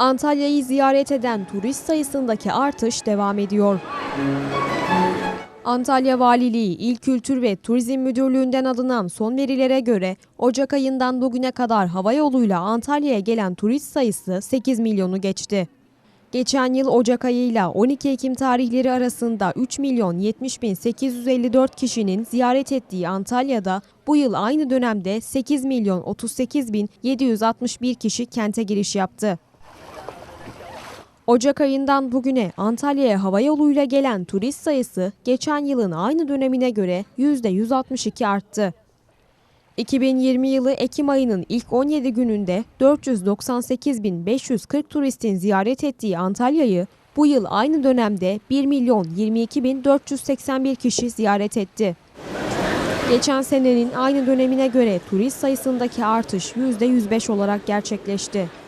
Antalya'yı ziyaret eden turist sayısındaki artış devam ediyor. Antalya Valiliği İl Kültür ve Turizm Müdürlüğü'nden alınan son verilere göre Ocak ayından bugüne kadar hava yoluyla Antalya'ya gelen turist sayısı 8 milyonu geçti. Geçen yıl Ocak ayıyla 12 Ekim tarihleri arasında 3 milyon 70 bin 854 kişinin ziyaret ettiği Antalya'da bu yıl aynı dönemde 8 milyon 38 bin 761 kişi kente giriş yaptı. Ocak ayından bugüne Antalya'ya hava yoluyla gelen turist sayısı geçen yılın aynı dönemine göre %162 arttı. 2020 yılı Ekim ayının ilk 17 gününde 498.540 turistin ziyaret ettiği Antalya'yı bu yıl aynı dönemde 1 milyon 22.481 kişi ziyaret etti. Geçen senenin aynı dönemine göre turist sayısındaki artış %105 olarak gerçekleşti.